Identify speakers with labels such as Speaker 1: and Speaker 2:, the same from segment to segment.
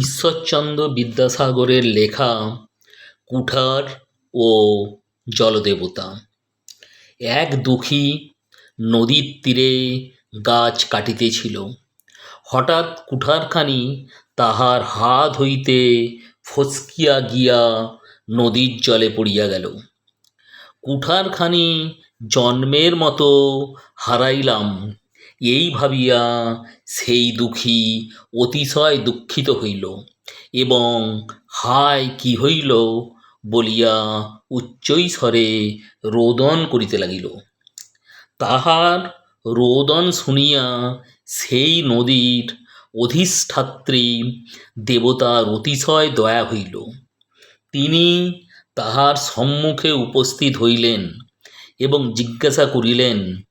Speaker 1: ঈশ্বরচন্দ্র বিদ্যাসাগরের লেখা কুঠার ও জলদেবতা। এক দুঃখী নদীর তীরে গাছ কাটিতেছিল। হঠাৎ কুঠারখানি তাহার হাত হইতে ফসকিয়া গিয়া নদীর জলে পড়িয়া গেল। কুঠারখানি জন্মের মতো হারাইলাম এই ভাবিয়া সেই দুঃখী অতিশয় দুঃখিত হইল এবং হায় কি হইল বলিয়া উচ্চৈঃস্বরে রোদন করিতে লাগিল। তাহার রোদন শুনিয়া সেই নদীর অধিষ্ঠাত্রী দেবতার অতিশয় দয়া হইল। তিনি তাহার সম্মুখে উপস্থিত হইলেন এবং জিজ্ঞাসা করিলেন,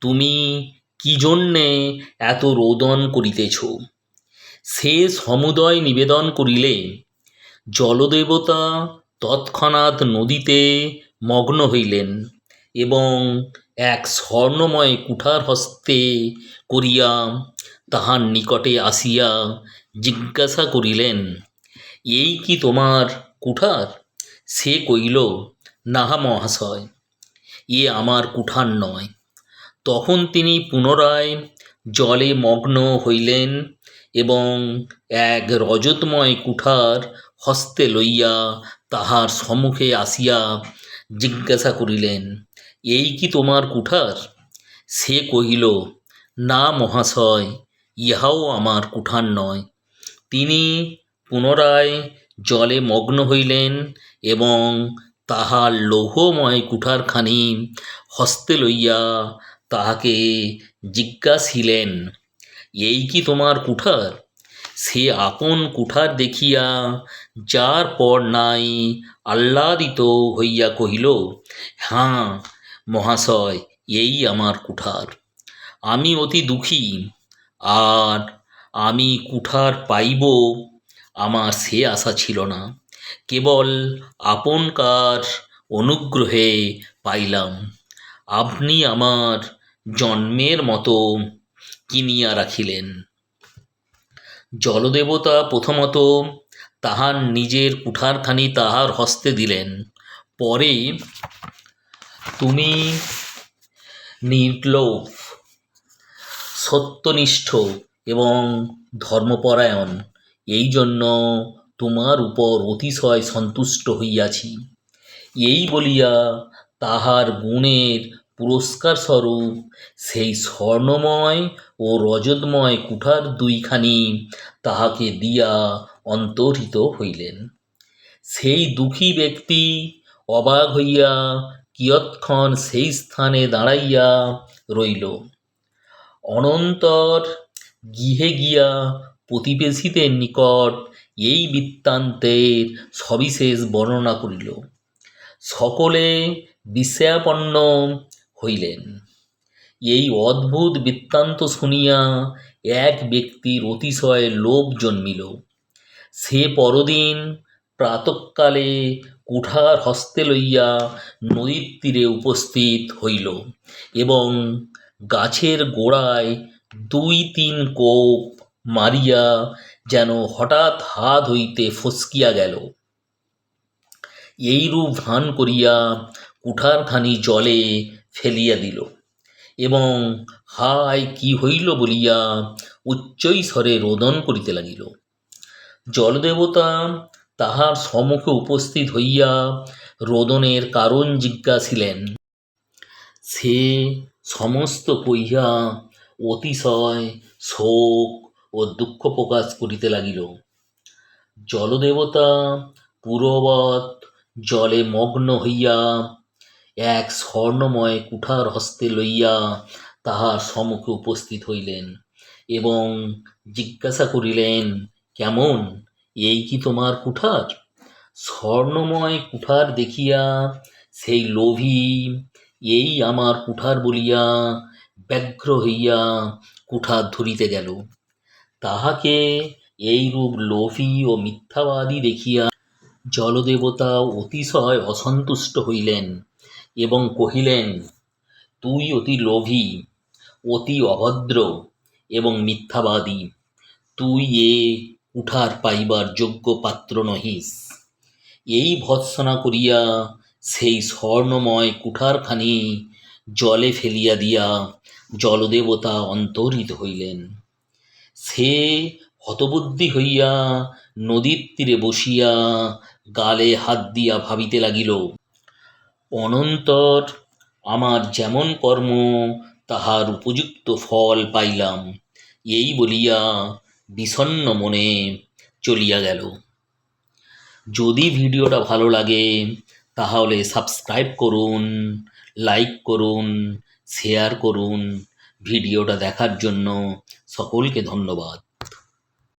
Speaker 1: তুমি কি জন্যে এত রোদন করিতেছ? সে সমুদয় নিবেদন করিলে জলদেবতা তৎক্ষণাৎ নদীতে মগ্ন হইলেন এবং এক স্বর্ণময় কুঠার হস্তে করিয়া তাহার নিকটে আসিয়া জিজ্ঞাসা করিলেন, এই কি তোমার কুঠার? সে কহিল, নাহা মহাশয়, এ আমার কুঠার নয়। তখন তিনি পুনরায় জলে মগ্ন হইলেন এবং এক রজতময় কুঠার হস্তে লইয়া তাহার সম্মুখে আসিয়া জিজ্ঞাসা করিলেন, এই কি তোমার কুঠার? সে কহিল, না মহাশয়, ইহাও আমার কুঠার নয়। তিনি পুনরায় জলে মগ্ন হইলেন এবং তাহার লৌহময় কুঠারখানি হস্তে লইয়া তাহাকে জিজ্ঞাসিলেন, এই কি তোমার কুঠার? সে আপন কুঠার দেখিয়া যার পর নাই আহ্লাদিত হইয়া কহিল হাঁ মহাশয়, এই আমার কুঠার। আমি অতি দুঃখী। আর আমি কুঠার পাইব আমার সে আশা ছিল না। কেবল আপনকার অনুগ্রহে পাইলাম। আপনি আমার জন্মের মতো কিনিয়া রাখিলেন। জলদেবতা প্রথমত তাহার নিজের কুঠারখানি তাহার হস্তে দিলেন। পরে তুমি নির্লোভ, সত্যনিষ্ঠ এবং ধর্মপরায়ণ, এই জন্য তোমার উপর অতিশয় সন্তুষ্ট হইয়াছি। এই বলিয়া তাহার গুণের পুরস্কারস্বরূপ সেই স্বর্ণময় ও রজতময় কুঠার দুইখানি তাহাকে দিয়া অন্তর্হিত হইলেন। সেই দুঃখী ব্যক্তি অবাক হইয়া কিয়ৎক্ষণ সেই স্থানে দাঁড়াইয়া রইল। অনন্তর গৃহে গিয়া প্রতিবেশীদের নিকট এই বৃত্তান্তের সবিশেষ বর্ণনা করিল। সকলে বিস্ময়াপন্ন হইলেন। এই অদ্ভুত বৃত্তান্ত শুনিয়া এক ব্যক্তির অতিশয় লোভ জন্মিল। সে পরদিন প্রাতঃকালে কুঠার হস্তে লইয়া নদীর তীরে উপস্থিত হইল এবং গাছের গোড়ায় দুই তিন কোপ মারিয়া যেন হঠাৎ হাত হইতে ফসকিয়া গেল। এইরূপ ভান করিয়া কুঠারখানি জলে ফেলিয়া দিল। এবং হায়, কি হইল বলিয়া উচ্চৈঃস্বরে রোদন করিতে লাগিল। জলদেবতা তাহার সম্মুখে উপস্থিত হইয়া রোদনের কারণ জিজ্ঞাসিলেন, সে সমস্ত কহিয়া অতিশয় শোক ও দুঃখ প্রকাশ করিতে লাগিল। জলদেবতা পূর্ববৎ জলে মগ্ন হইয়া এক স্বর্ণময় কুঠার হস্তে লইয়া তাহার সম্মুখে উপস্থিত হইলেন এবং জিজ্ঞাসা করিলেন, কেমন? এই কি তোমার কুঠার? স্বর্ণময় কুঠার দেখিয়া সেই লোভী, এই আমার কুঠার বলিয়া ব্যগ্র হইয়া কুঠার ধরিতে গেল। তাহাকে এইরূপ লোভী ও মিথ্যাবাদী দেখিয়া জলদেবতা অতিশয় অসন্তুষ্ট হইলেন। এবং কহিলেন, তুই অতি লোভী, অতি অভদ্র এবং মিথ্যাবাদী। তুই এ কুঠার পাইবার যোগ্য পাত্র নহিস। এই ভৎসনা করিয়া সেই স্বর্ণময় কুঠারখানি জলে ফেলিয়া দিয়া জলদেবতা অন্তরিত হইলেন। সে হতবুদ্ধি হইয়া নদীর তীরে বসিয়া গালে হাত দিয়া ভাবিতে লাগিল অনন্তর আমার যেমন কর্ম, তাহার উপযুক্ত ফল পাইলাম। এই বলিয়া বিষণ্ণ মনে চলিয়া গেল। যদি ভিডিওটা ভালো লাগে, তাহলে সাবস্ক্রাইব করুন লাইক করুন শেয়ার করুন। ভিডিওটা দেখার জন্য সকলকে ধন্যবাদ।